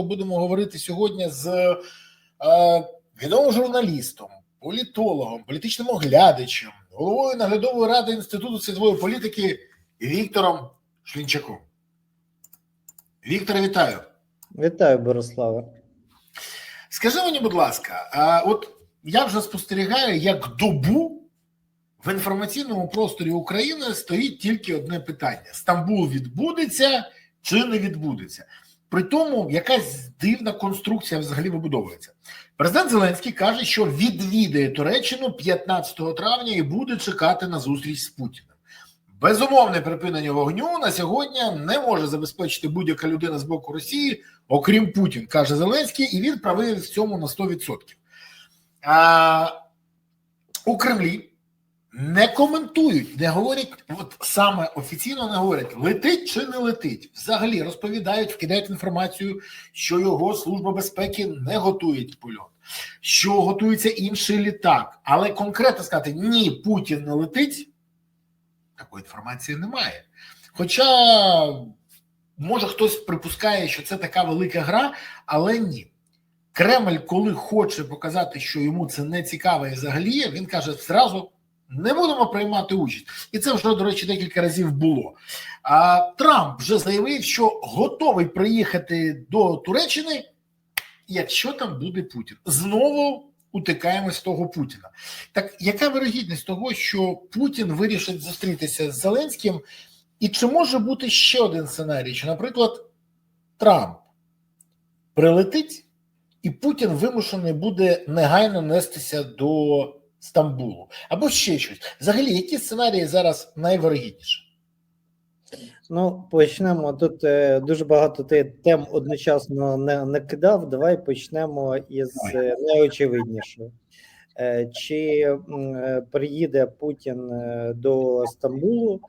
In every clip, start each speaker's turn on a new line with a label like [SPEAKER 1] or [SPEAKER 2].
[SPEAKER 1] будемо говорити сьогодні з е, відомим журналістом, політологом, політичним оглядачем, головою наглядової ради Інституту світової політики Віктором Шлінчаком. Вікторе, вітаю.
[SPEAKER 2] Вітаю, Бориславе.
[SPEAKER 1] Скажи мені, будь ласка, а от я вже спостерігаю, як добу в інформаційному просторі України стоїть тільки одне питання: Стамбул відбудеться чи не відбудеться? При тому якась дивна конструкція взагалі вибудовується. Президент Зеленський каже, що відвідає Туреччину 15 травня і буде чекати на зустріч з Путіним. Безумовне припинення вогню на сьогодні не може забезпечити будь-яка людина з боку Росії, окрім Путін, каже Зеленський, і він правий в цьому на 100%. А, у Кремлі не коментують, не говорять, от саме офіційно не говорять, летить чи не летить. Взагалі розповідають, вкидають інформацію, що його служба безпеки не готує польот, що готується інший літак. Але конкретно сказати ні, Путін не летить. Такої інформації немає. Хоча, може, хтось припускає, що це така велика гра, але ні. Кремль, коли хоче показати, що йому це не цікаво і взагалі, він каже зразу: не будемо приймати участь. І це вже, до речі, декілька разів було. А Трамп вже заявив, що готовий приїхати до Туреччини, якщо там буде Путін. Знову утикаємо з того Путіна. Так яка вирогідність того, що Путін вирішить зустрітися з Зеленським? І чи може бути ще один сценарій? Що, наприклад, Трамп прилетить, і Путін вимушений буде негайно нестися до Стамбулу або ще щось? Взагалі, які сценарії зараз найвирогідніші?
[SPEAKER 2] Ну, почнемо. Тут е, дуже багато ти тем одночасно не, не кидав. Давай почнемо із е, найочевиднішого. Е, чи е, приїде Путін е, до Стамбулу?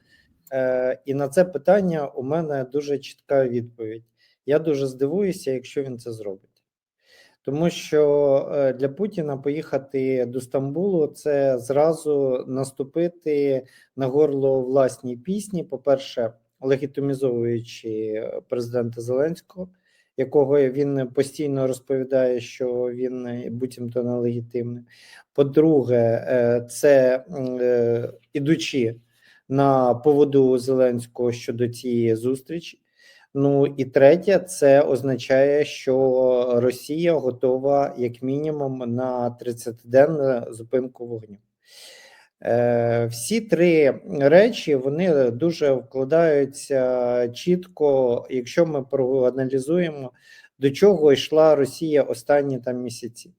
[SPEAKER 2] Е, і на це питання у мене дуже чітка відповідь. Я дуже здивуюся, якщо він це зробить. Тому що е, для Путіна поїхати до Стамбулу це зразу наступити на горло власній пісні. По-перше, легітимізовуючи президента Зеленського, якого він постійно розповідає, що він буцімто нелегітимний. По-друге, е, це е, ідучи на поводу Зеленського щодо цієї зустрічі. Ну і третє, це означає, що Росія готова як мінімум на 30-денну зупинку вогню. Е, Всі три речі вони дуже вкладаються чітко, якщо ми проаналізуємо, до чого йшла Росія останні там місяці.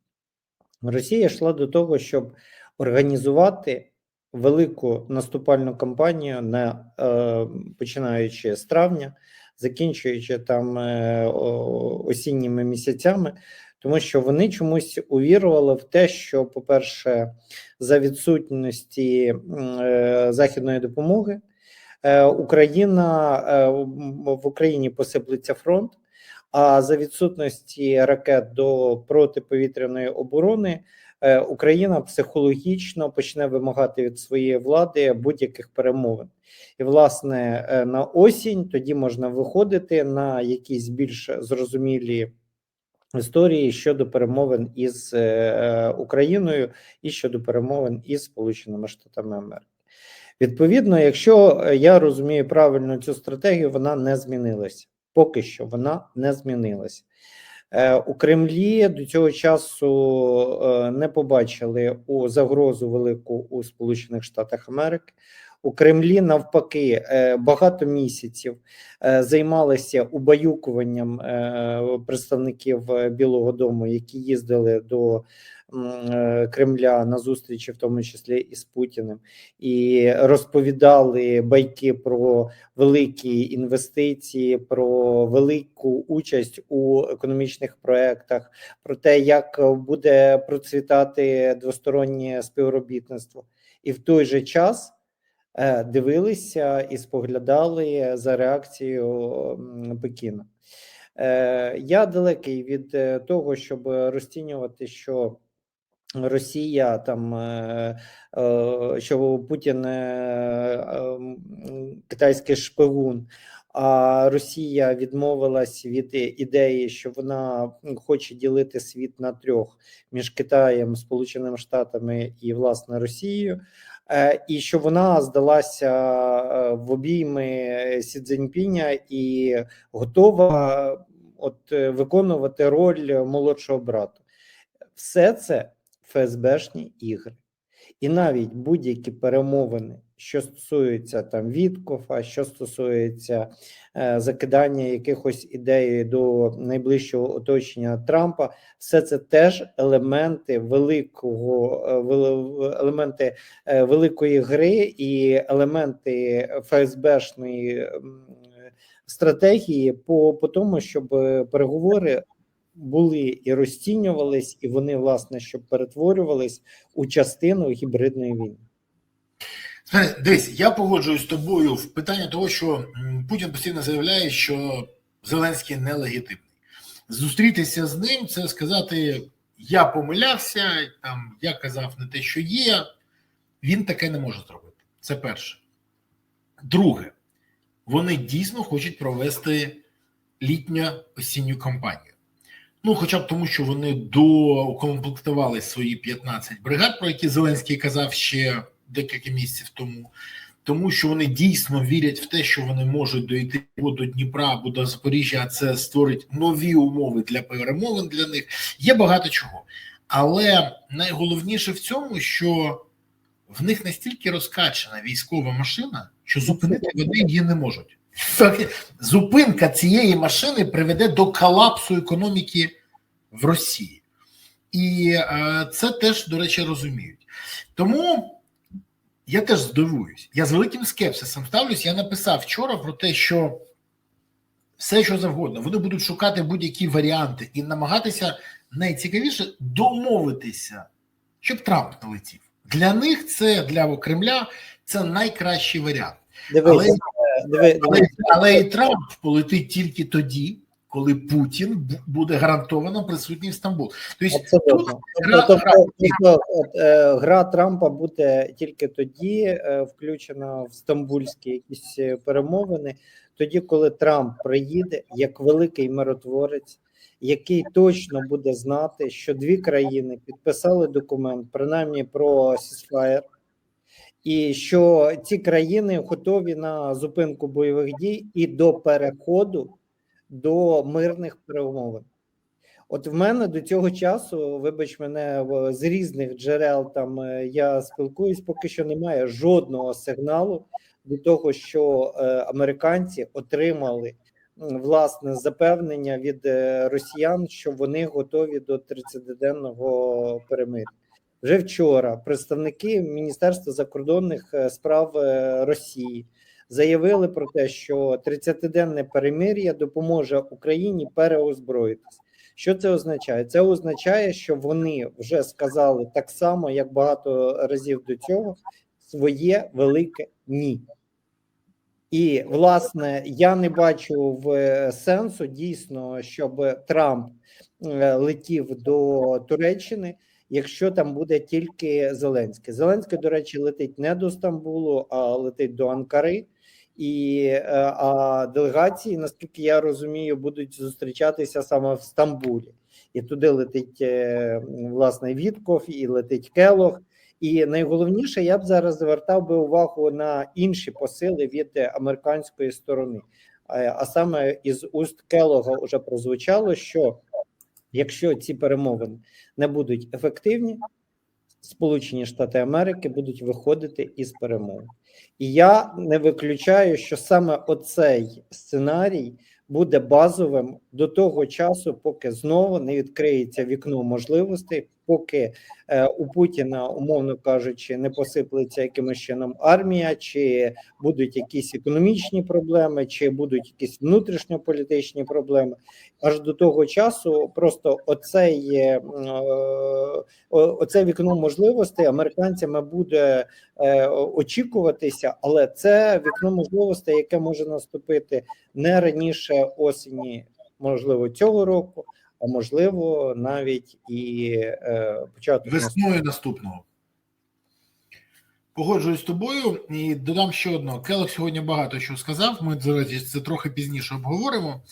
[SPEAKER 2] Росія йшла до того, щоб організувати велику наступальну кампанію, на, е, починаючи з травня, закінчуючи там е, осінніми місяцями, тому що вони чомусь увірували в те, що, по-перше, за відсутності е, західної допомоги е, Україна в Україні посиплеться фронт. А за відсутності ракет до протиповітряної оборони Україна психологічно почне вимагати від своєї влади будь-яких перемовин. І, власне, е, на осінь тоді можна виходити на якісь більш зрозумілі історії щодо перемовин із е, Україною і щодо перемовин із Сполученими Штатами Америки. Відповідно, якщо е, я розумію правильно цю стратегію, вона не змінилася. Поки що вона не змінилася. Е, У Кремлі до цього часу е, не побачили у загрозу велику у Сполучених Штатах Америки. У Кремлі навпаки е, багато місяців е, займалися убаюкуванням е, представників Білого Дому, які їздили до Кремля на зустрічі, в тому числі і з Путіним, і розповідали байки про великі інвестиції, про велику участь у економічних проектах, про те, як буде процвітати двостороннє співробітництво, і в той же час дивилися і споглядали за реакцією Пекіна. Е, Я далекий від е, того, щоб розцінювати, що Росія там е, е, що Путін е, е, китайський шпигун. А Росія відмовилась від е, ідеї, що вона хоче ділити світ на трьох між Китаєм, Сполученими Штатами і власне Росією. Е, І що вона здалася е, в обійми Сі Цзіньпіня і готова от е, виконувати роль молодшого брата. Все це ФСБшні ігри. І навіть будь-які перемовини, що стосуються там Віткофа, що стосується е, закидання якихось ідей до найближчого оточення Трампа, все це теж елементи великого е, елементи е, великої гри і елементи ФСБшної стратегії по, по тому, щоб переговори були і розцінювались, і вони, власне, щоб перетворювались у частину гібридної війни.
[SPEAKER 1] Дивись, я погоджуюсь з тобою в питанні того, що Путін постійно заявляє, що Зеленський нелегітимний. Зустрітися з ним це сказати: я помилявся, там я казав не те, що є. Він таке не може зробити. Це перше. Друге, вони дійсно хочуть провести літньо осінню кампанію. Ну, хоча б тому, що вони доукомплектували свої 15 бригад, про які Зеленський казав ще декілька місяців тому, тому що вони дійсно вірять в те, що вони можуть дойти або до Дніпра або до Запоріжжя, а це створить нові умови для перемовин для них. Є багато чого. Але найголовніше в цьому, що в них настільки розкачана військова машина, що зупинити вони її не можуть. Зупинка цієї машини приведе до колапсу економіки в Росії. І е, це теж, до речі, розуміють. Тому я теж здивуюсь. Я з великим скепсисом ставлюсь. Я написав вчора про те, що все, що завгодно, вони будуть шукати будь-які варіанти і намагатися найцікавіше домовитися, щоб Трамп не летів. Для них це для Кремля це найкращий варіант. Але-
[SPEAKER 2] е, диви,
[SPEAKER 1] Але,
[SPEAKER 2] диви,
[SPEAKER 1] але і Трамп полетить тільки тоді, коли Путін буде гарантовано присутній в Стамбул. Тобто
[SPEAKER 2] абсолютно.
[SPEAKER 1] гра-
[SPEAKER 2] Тобто,
[SPEAKER 1] гра-
[SPEAKER 2] тобто, от, е, гра Трампа буде тільки тоді е, включена в стамбульські якісь е, перемовини, тоді, коли Трамп приїде як великий миротворець, який точно буде знати, що дві країни підписали документ, принаймні про сісфаєр, і що ці країни готові на зупинку бойових дій і до переходу до мирних перемовин. От в мене до цього часу, вибач мене з різних джерел, там е, я спілкуюсь, поки що немає жодного сигналу до того, що е, американці отримали власне запевнення від е, росіян, що вони готові до 30-денного перемир'я. Вже вчора представники Міністерства закордонних е, справ Росії заявили про те, що 30-денне перемир'я допоможе Україні переозброїтися. Що це означає? Це означає, що вони вже сказали так само, як багато разів до цього, своє велике ні. І власне я не бачу в е, сенсу дійсно, щоб Трамп е, летів до Туреччини, якщо там буде тільки Зеленський. Зеленський, до речі, летить не до Стамбулу, а летить до Анкари. І е, а делегації, наскільки я розумію, будуть зустрічатися саме в Стамбулі, і туди летить е, власне Вітков, і летить Келох. І найголовніше, я б зараз звертав би увагу на інші посили від американської сторони. Е, А саме із уст Келога вже прозвучало, що якщо ці перемовини не будуть ефективні, Сполучені Штати Америки будуть виходити із перемоги, І я не виключаю, що саме оцей сценарій буде базовим до того часу, поки знову не відкриється вікно можливостей, поки е, у Путіна, умовно кажучи, не посиплеться якимось чином армія, чи будуть якісь економічні проблеми, чи будуть якісь внутрішньополітичні проблеми. Аж до того часу просто оцей, е, о- оце вікно можливостей американцями буде е, очікуватися, але це вікно можливостей, яке може наступити не раніше осені, можливо, цього року, а можливо, навіть і е, початок
[SPEAKER 1] весною наступного. Погоджуюсь з тобою і додам ще одного. Келох сьогодні багато що сказав. Ми речі, це трохи пізніше обговоримо.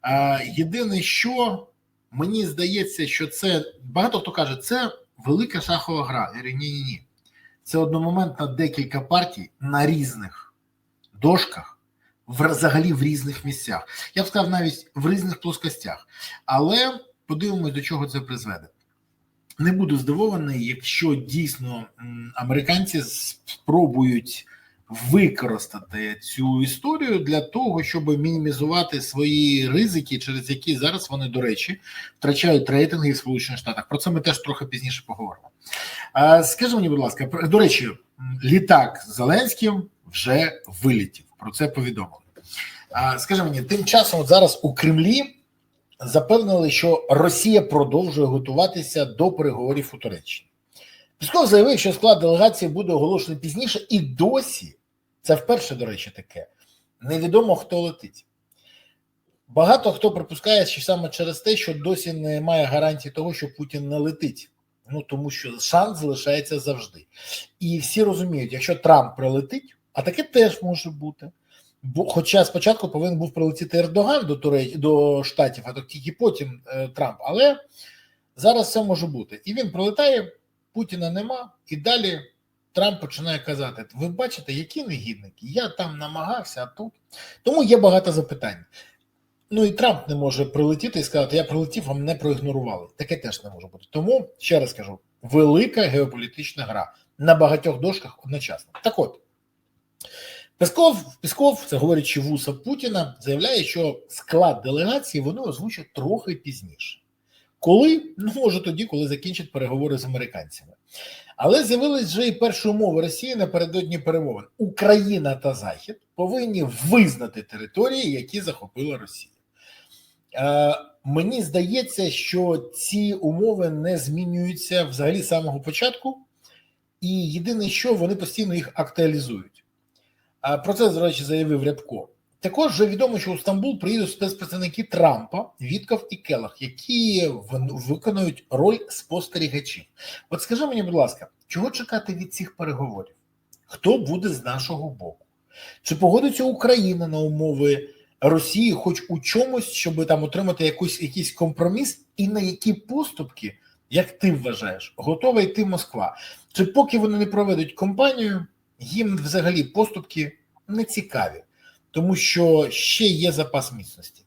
[SPEAKER 1] А, єдине, що мені здається, що це багато хто каже, це велика шахова гра. Я говорю, ні, ні. Це одномоментно декілька партій на різних дошках, взагалі в різних місцях. Я б сказав, навіть в різних плоскостях. Але подивимось, до чого це призведе. Не буду здивований, якщо дійсно американці спробують використати цю історію для того, щоб мінімізувати свої ризики, через які зараз вони, до речі, втрачають рейтинги в Сполучених Штатах. Про це ми теж трохи пізніше поговоримо. Скажи мені, будь ласка, до речі, літак з Зеленським вже вилетів. Про це повідомили. Скажи мені, тим часом от зараз у Кремлі запевнили, що Росія продовжує готуватися до переговорів у Туреччині. Пісков заявив, що склад делегації буде оголошений пізніше, і досі це вперше, до речі, таке. Невідомо хто летить. Багато хто припускає, що саме через те, що досі немає гарантії того, що Путін не летить. Ну тому що шанс залишається завжди. І всі розуміють, якщо Трамп прилетить, а таке теж може бути. Бо, хоча спочатку повинен був прилетіти Ердоган до Туре... до Штатів, а то тільки потім е, Трамп. Але зараз все може бути. І він прилетає, Путіна нема, і далі Трамп починає казати: ви бачите, які негідники? Я там намагався, а тут. Тому є багато запитань. Ну і Трамп не може прилетіти і сказати, я прилетів, а мене проігнорували. Таке теж не може бути. Тому ще раз кажу: велика геополітична гра на багатьох дошках одночасно. Так от. Песков, Песков, це говорячи вуса Путіна, заявляє, що склад делегації вони озвучать трохи пізніше. Коли? Ну, може тоді, коли закінчать переговори з американцями. Але з'явились вже і перші умови Росії напередодні перемовин. Україна та Захід повинні визнати території, які захопила Росія. Е, мені здається, що ці умови не змінюються взагалі з самого початку, і єдине, що вони постійно їх актуалізують. Про це, до речі, заявив Рябко. Також вже відомо, що у Стамбул приїдуть спецпрацівники Трампа, Вітков і Келах, які виконують роль спостерігачів. От скажи мені, будь ласка, чого чекати від цих переговорів? Хто буде з нашого боку? Чи погодиться Україна на умови Росії, хоч у чомусь, щоб там отримати якусь, якийсь компроміс, і на які поступки, як ти вважаєш, готова йти Москва? Чи поки вони не проведуть кампанію, їм взагалі поступки не цікаві, тому що ще є запас міцності.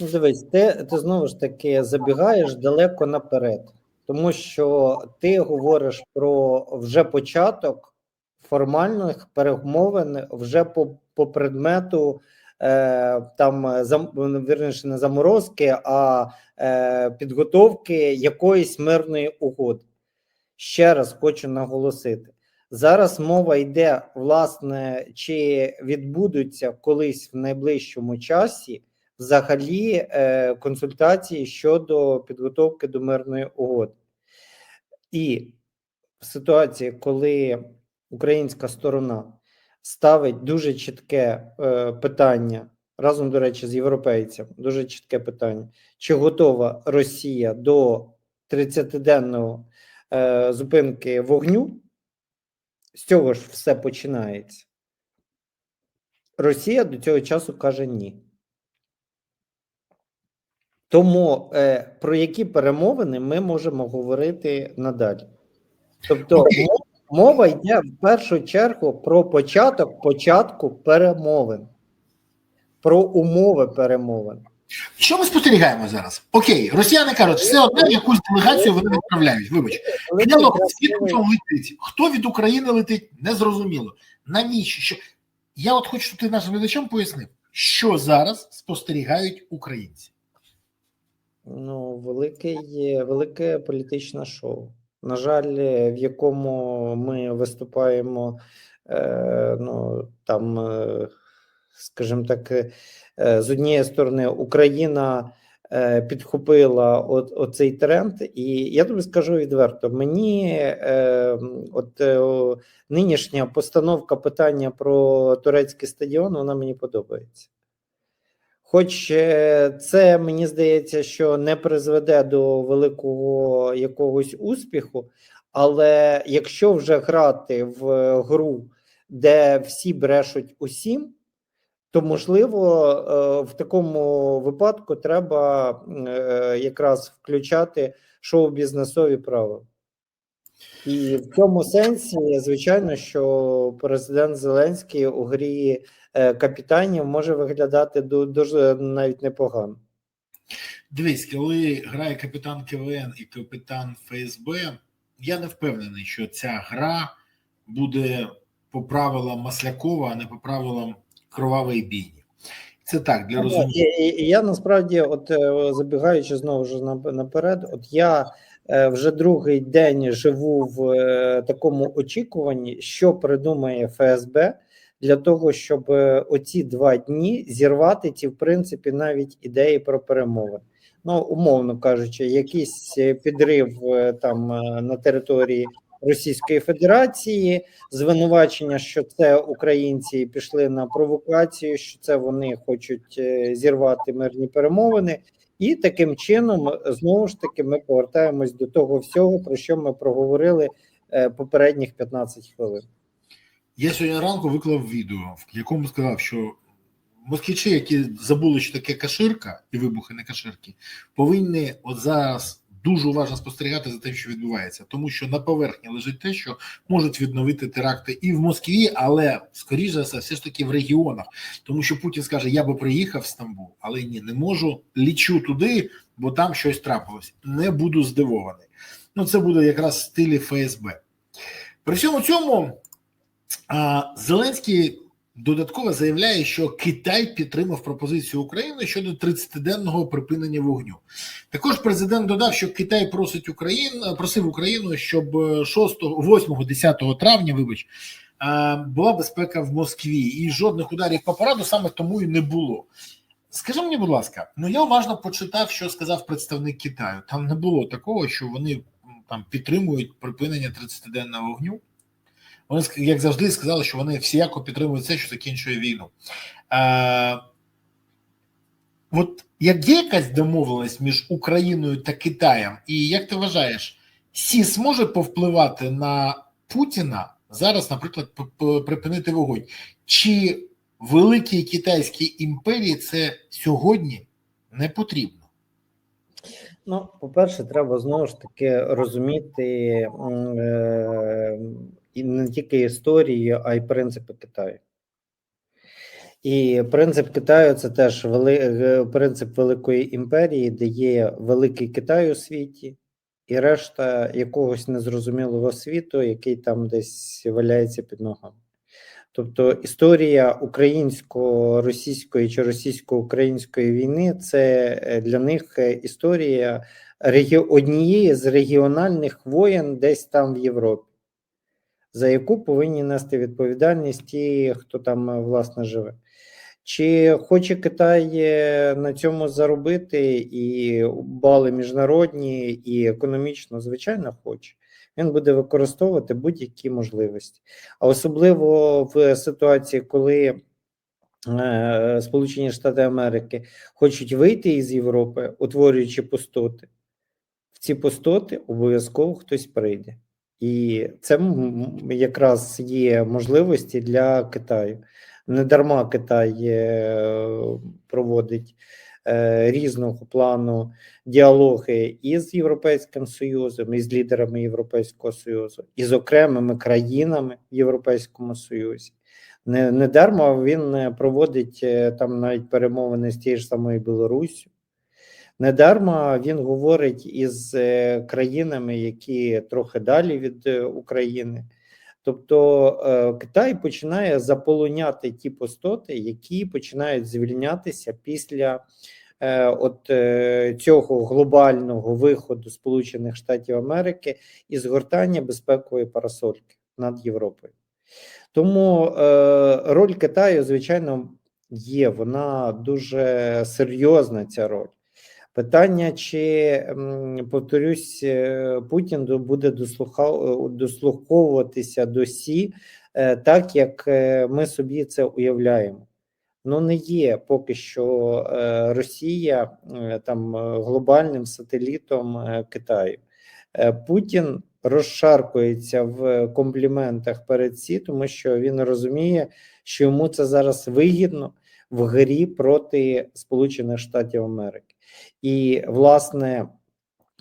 [SPEAKER 2] Ну, дивись, ти, ти знову ж таки забігаєш далеко наперед, тому що ти говориш про вже початок формальних перемовин вже по, по предмету е, там вірніше, не заморозки, а е, підготовки якоїсь мирної угоди. Ще раз хочу наголосити. Зараз мова йде, власне, чи відбудуться колись в найближчому часі взагалі е, консультації щодо підготовки до мирної угоди. І в ситуації, коли українська сторона ставить дуже чітке е, питання, разом, до речі, з європейцями, дуже чітке питання, чи готова Росія до 30-денного е, зупинки вогню, з цього ж все починається. Росія до цього часу каже ні. Тому е, про які перемовини ми можемо говорити надалі? Тобто, мова йде в першу чергу про початок початку перемовин, про умови перемовин.
[SPEAKER 1] Що ми спостерігаємо зараз? Окей, росіяни кажуть, все одно якусь делегацію вони відправляють. Вибач, звідки летить? Хто від України летить? Незрозуміло. Навіщо? Що? Я от хочу, щоб ти нашим глядачам пояснив, що зараз спостерігають українці.
[SPEAKER 2] Ну, великий, велике політичне шоу. На жаль, в якому ми виступаємо, е, ну там, е, скажімо так, е, з однієї сторони, Україна е, підхопила оцей тренд, і я тобі скажу відверто: мені е, от е, нинішня постановка питання про турецький стадіон, вона мені подобається. Хоч е, це мені здається, що не призведе до великого якогось успіху, Але якщо вже грати в е, гру, де всі брешуть усім, то можливо е, в такому випадку треба е, якраз включати шоу-бізнесові правила. І в цьому сенсі, звичайно, що президент Зеленський у грі е, капітанів може виглядати дуже навіть непогано.
[SPEAKER 1] Дивись, коли грає капітан КВН і капітан ФСБ, я не впевнений, що ця гра буде по правилам Маслякова, а не по правилам кровавої бійні. Це так, для
[SPEAKER 2] Ну,
[SPEAKER 1] розуміння.
[SPEAKER 2] І, і я насправді, от е, забігаючи знову ж наперед, от я е, вже другий день живу в е, такому очікуванні, що придумає ФСБ для того, щоб оці два дні зірвати ті, в принципі, навіть ідеї про перемови. Ну, умовно кажучи, якийсь підрив там на території Російської Федерації, звинувачення, що це українці пішли на провокацію, що це вони хочуть е, зірвати мирні перемовини, і таким чином знову ж таки ми повертаємось до того всього, про що ми проговорили е, попередніх 15 хвилин.
[SPEAKER 1] Я сьогодні ранку виклав відео, в якому сказав, що москвичі, які забули, що таке каширка і вибухи не каширки, повинні от зараз дуже уважно спостерігати за тим, що відбувається, тому що на поверхні лежить те, що можуть відновити теракти і в Москві, але скоріше за все, все ж таки в регіонах, тому що Путін скаже: Я би приїхав в Стамбул, але ні, не можу. Лічу туди, бо там щось трапилось. Не буду здивований. Ну, це буде якраз в стилі ФСБ. При всьому цьому Зеленський додатково заявляє, що Китай підтримав пропозицію України щодо 30-денного припинення вогню. Також президент додав, що Китай просить Україну, просив Україну, щоб 6, 8, 10 травня, вибач, була безпека в Москві, і жодних ударів по параду саме тому і не було. Скажи мені, будь ласка, ну я уважно почитав, що сказав представник Китаю. Там не було такого, що вони там підтримують припинення 30-денного вогню. Вони, як завжди, сказали, що вони всіяко підтримують це, що закінчує війну. Е, от як є якась домовленість між Україною та Китаєм, і як ти вважаєш, СІС може повпливати на Путіна зараз, наприклад, припинити вогонь? Чи великій китайській імперії це сьогодні не потрібно?
[SPEAKER 2] Ну, по-перше, треба знову ж таки розуміти е, і не тільки історію, а й принципи Китаю. І принцип Китаю це теж вели... е, принцип великої імперії, де є великий Китай у світі, і решта якогось незрозумілого світу, який там десь валяється під ногами. Тобто історія українсько-російської чи російсько-української війни це е, для них е, історія однієї з регіональних воєн десь там в Європі, за яку повинні нести відповідальність ті, хто там е, власне живе. Чи хоче Китай е, на цьому заробити і бали міжнародні, і економічно, звичайно, хоче. Він буде використовувати будь-які можливості. А особливо в ситуації, коли е, Сполучені Штати Америки хочуть вийти із Європи, утворюючи пустоти, в ці пустоти обов'язково хтось прийде. І це якраз є можливості для Китаю. Не дарма Китай е, проводить е, різного плану діалоги із Європейським Союзом, із лідерами Європейського Союзу, і з окремими країнами в Європейському Союзі. Не, не він е, проводить там навіть перемовини з тією ж самою Білоруссю. Не дарма він говорить із е, країнами, які трохи далі від е, України. Тобто е, Китай починає заполоняти ті пустоти, які починають звільнятися після от цього глобального виходу Сполучених Штатів Америки і згортання безпекової парасольки над Європою. Тому роль Китаю, звичайно, є. Вона дуже серйозна ця роль. Питання, чи повторюсь, е, Путін буде е, дослуховуватися до Сі е, так, як ми собі це уявляємо. Ну, не є поки що Росія там глобальним сателітом Китаю. Путін розшаркується в компліментах перед СІ, тому що він розуміє, що йому це зараз вигідно в грі проти Сполучених Штатів Америки. І, власне,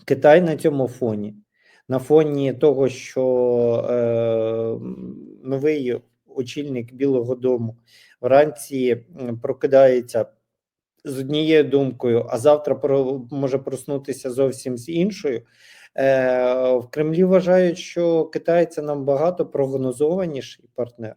[SPEAKER 2] Китай на цьому фоні, на фоні того, що е, новий очільник Білого Дому вранці прокидається з однією думкою, а завтра про, може проснутися зовсім з іншою. Е, в Кремлі вважають, що Китай це набагато прогнозованіший партнер.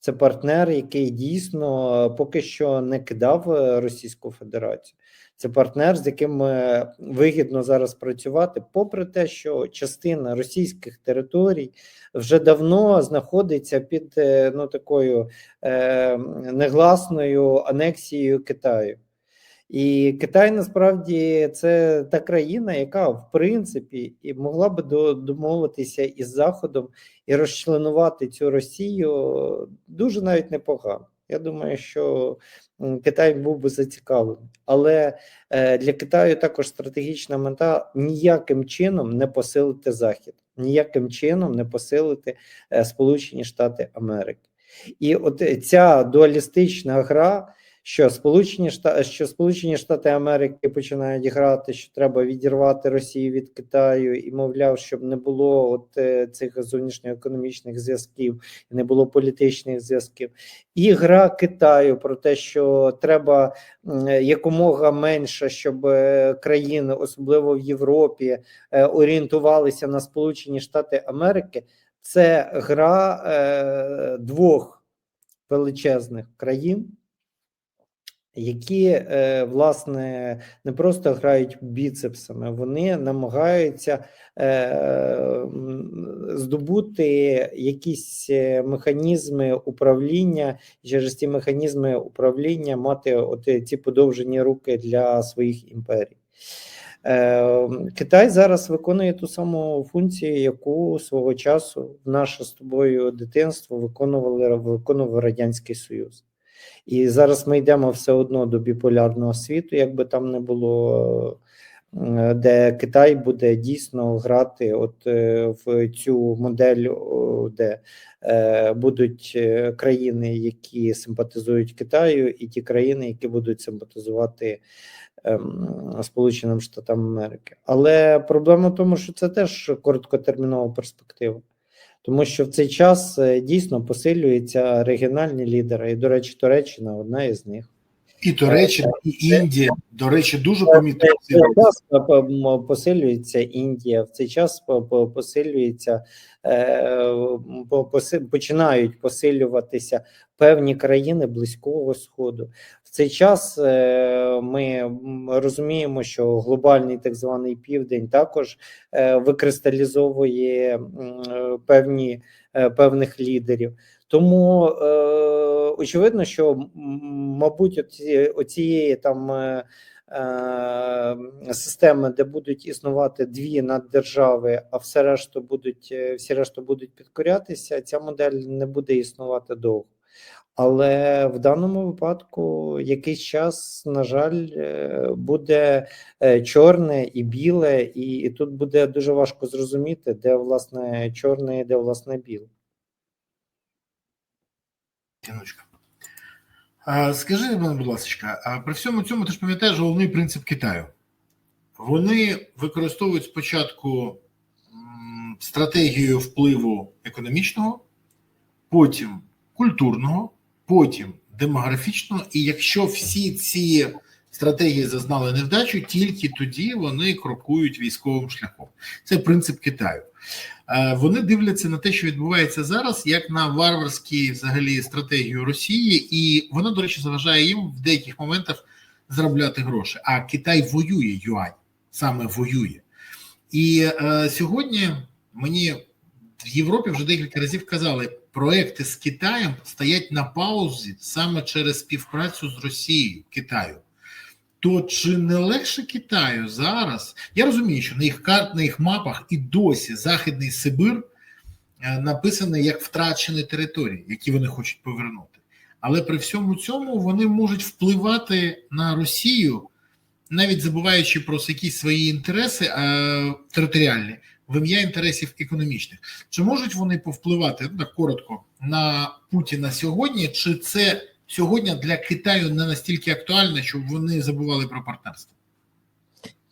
[SPEAKER 2] Це партнер, який дійсно е, поки що не кидав е, Російську Федерацію. Це партнер, з яким е, вигідно зараз працювати, попри те, що частина російських територій вже давно знаходиться під ну такою е, негласною анексією Китаю. І Китай насправді це та країна, яка в принципі і могла би до- домовитися із Заходом і розчленувати цю Росію дуже навіть непогано. Я думаю, що Китай був би зацікавлений, але е, для Китаю також стратегічна мета ніяким чином не посилити Захід, ніяким чином не посилити е, Сполучені Штати Америки. І от е, ця дуалістична гра, що Сполучені Штати, що Сполучені Штати Америки починають грати, що треба відірвати Росію від Китаю, і мовляв, щоб не було от е, цих зовнішньоекономічних зв'язків, не було політичних зв'язків, і гра Китаю про те, що треба якомога менше, щоб е, країни, особливо в Європі, е, орієнтувалися на Сполучені Штати Америки. Це гра е, двох величезних країн, які е, власне не просто грають біцепсами, вони намагаються е, здобути якісь е, механізми управління, через ці механізми управління мати от ці подовжені руки для своїх імперій. Китай зараз виконує ту саму функцію, яку свого часу наше з тобою дитинство виконували виконував Радянський Союз. І зараз ми йдемо все одно до біполярного світу, як би там не було, е, де Китай буде дійсно грати от е, в цю модель, де е, будуть країни, які симпатизують Китаю, і ті країни, які будуть симпатизувати ем, Сполученим Штатам Америки. Але проблема в тому, що це теж короткотермінова перспектива. Тому що в цей час е, дійсно посилюються регіональні лідери, і, до речі, Туреччина одна із них.
[SPEAKER 1] І Туреччина, і Індія, до речі, дуже
[SPEAKER 2] В
[SPEAKER 1] помітно.
[SPEAKER 2] час е, м, посилюється Індія, в цей час по- по- посилюється, е, по- поси- починають посилюватися певні країни Близького Сходу. В цей час е, ми розуміємо, що глобальний так званий південь також е, викристалізовує е, певні е, певних лідерів. Тому е, очевидно, що мабуть, оці, оцієї там. Е, е, системи, де будуть існувати дві наддержави, а все решту будуть е, всі решта будуть підкорятися. Ця модель не буде існувати довго. Але в даному випадку якийсь час, на жаль, е, буде чорне і біле, і, і тут буде дуже важко зрозуміти, де власне чорне і де власне біле.
[SPEAKER 1] Тіночка. Скажи мені, будь ласка, при всьому цьому ти ж пам'ятаєш головний принцип Китаю. Вони використовують спочатку стратегію впливу економічного, потім культурного, потім демографічного. І якщо всі ці стратегії зазнали невдачу, тільки тоді вони крокують військовим шляхом. Це принцип Китаю. Е, Вони дивляться на те, що відбувається зараз, як на варварські взагалі стратегію Росії, і вона, до речі, заважає їм в деяких моментах заробляти гроші. А Китай воює юань, саме воює. І е, сьогодні мені в Європі вже декілька разів казали, проекти з Китаєм стоять на паузі саме через співпрацю з Росією Китаю. То чи не легше Китаю зараз? Я розумію, що на їх карт, на їх мапах і досі Західний Сибир е, написаний як втрачені території, які вони хочуть повернути. Але при всьому цьому вони можуть впливати на Росію навіть забуваючи про якісь свої інтереси е, територіальні в ім'я інтересів економічних. Чи можуть вони повпливати ну, так коротко на Путіна сьогодні? Чи це сьогодні для Китаю не настільки актуально, щоб вони забували про партнерство?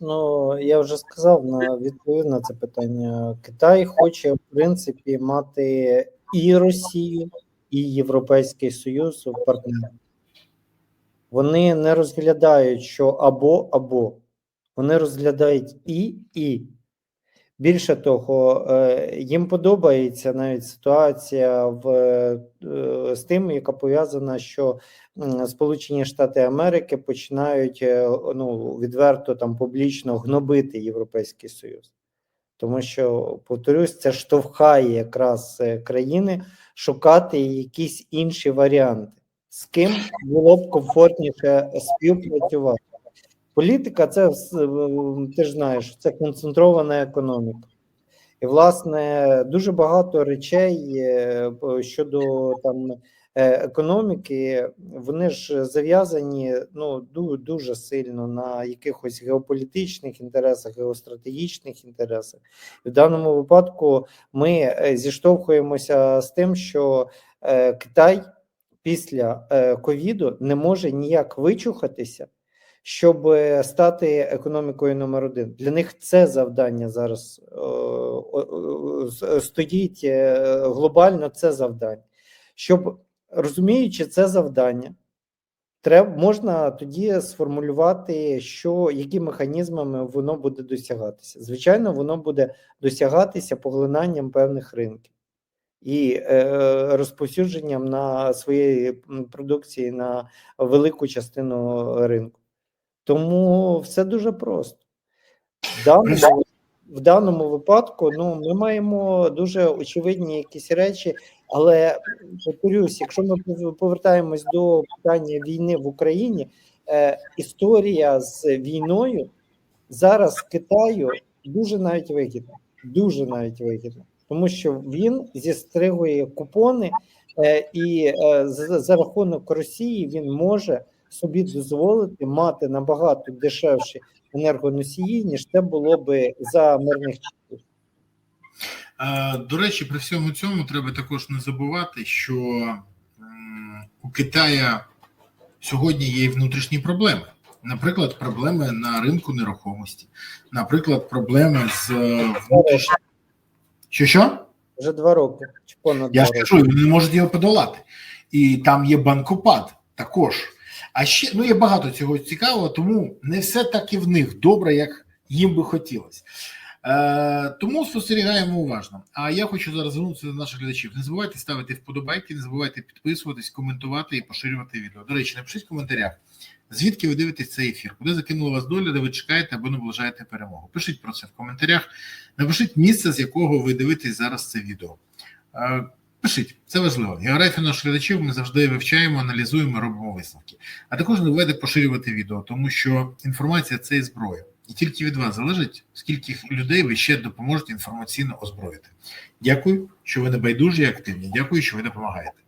[SPEAKER 2] Ну, я вже сказав на відповідь на це питання. Китай хоче, в принципі, мати і Росію, і Європейський Союз в партнерах. Вони не розглядають, що або або. Вони розглядають і і. Більше того, е, їм подобається навіть ситуація в, е, з тим, яка пов'язана, що Сполучені Штати Америки починають е, ну, відверто там публічно гнобити Європейський Союз. Тому що, повторюсь, це штовхає якраз країни шукати якісь інші варіанти, з ким було б комфортніше співпрацювати. Політика це ти ж знаєш, це концентрована економіка. І, власне, дуже багато речей е, щодо там е, економіки, вони ж зав'язані ну дуже сильно на якихось геополітичних інтересах, геостратегічних інтересах. І в даному випадку ми е, зіштовхуємося з тим, що Китай після ковіду не може ніяк вичухатися, щоб стати економікою номер один. Для них це завдання зараз е, стоїть е, глобально. Це завдання, щоб розуміючи це завдання. Треба можна тоді сформулювати, що які механізмами воно буде досягатися. Звичайно, воно буде досягатися поглинанням певних ринків і е, розповсюдженням на своєї продукції на велику частину ринку. Тому все дуже просто. В даному, в даному випадку ну, ми маємо дуже очевидні якісь речі, але повторюсь, якщо ми повертаємось до питання війни в Україні, е, історія з війною зараз Китаю дуже навіть вигідна. Дуже навіть вигідна, тому що він зістригує купони, е, і е, за, за рахунок Росії він може собі дозволити мати набагато дешевші енергоносії, ніж це було би за мирних часів.
[SPEAKER 1] До речі, при всьому цьому треба також не забувати, що у Китая сьогодні є і внутрішні проблеми. Наприклад, проблеми на ринку нерухомості, наприклад, проблеми з е, внутрішнім. Що що?
[SPEAKER 2] Вже два роки понад
[SPEAKER 1] Я ж кажу, вони не можуть його подолати. І там є банкопад також. А ще ну є багато цього цікавого, тому не все так і в них добре, як їм би хотілося. Е, тому спостерігаємо уважно. А я хочу зараз звернутися до наших глядачів. Не забувайте ставити вподобайки, не забувайте підписуватись, коментувати і поширювати відео. До речі, напишіть в коментарях, звідки ви дивитесь цей ефір, куди закинула вас доля, де ви чекаєте або наближаєте перемогу. Пишіть про це в коментарях. Напишіть місце, з якого ви дивитесь зараз це відео. Е, Пишіть, це важливо. Географію наших глядачів ми завжди вивчаємо, аналізуємо, робимо висновки. А також не веде поширювати відео, тому що інформація це і зброя. І тільки від вас залежить, скільки людей ви ще допоможете інформаційно озброїти. Дякую, що ви не байдужі і активні. Дякую, що ви допомагаєте.